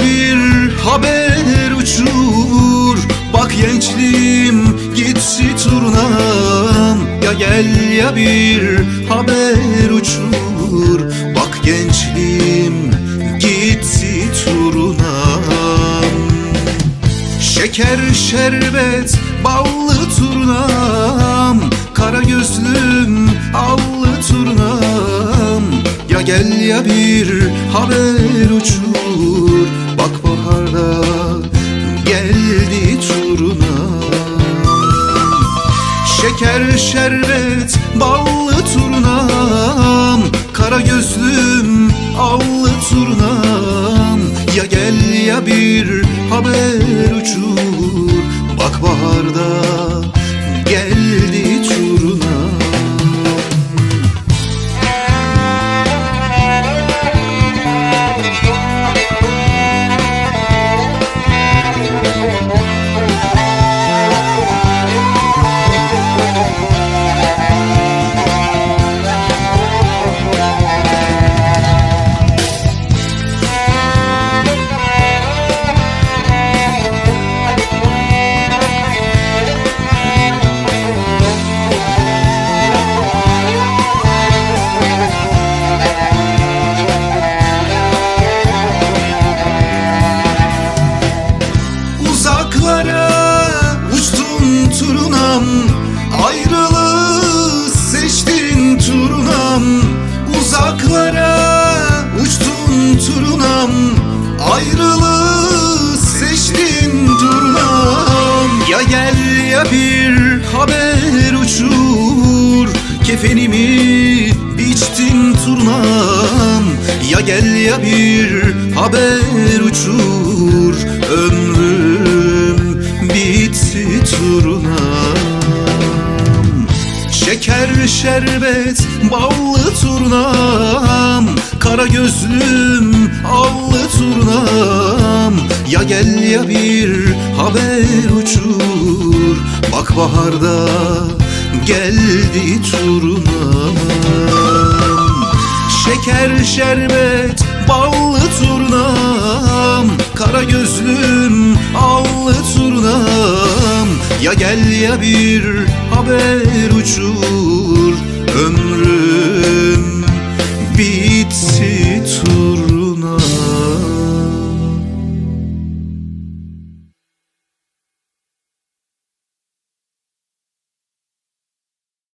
bir haber uçur. Bak gençliğim gitsi turnam Ya gel ya bir haber uçur. Bak gençliğim gitsi turnam Şeker, şerbet, ballı turnam. Kara gözlüm, allı turnam. Ya gel ya bir haber uçur Şeker, şerbet, ballı turnam Kara gözlüm, allı turnam. Ya gel ya bir haber uçur Bak baharda geldi Kefenimi biçtin turnam. Ya gel ya bir haber uçur Ömrüm bitti turnam. Şeker şerbet ballı turnam. Kara gözlüm allı turnam. Ya gel ya bir haber uçur. Bak baharda geldi turnam. Şeker şerbet ballı turnam. Kara gözlüm allı turnam. Ya gel ya bir haber uçur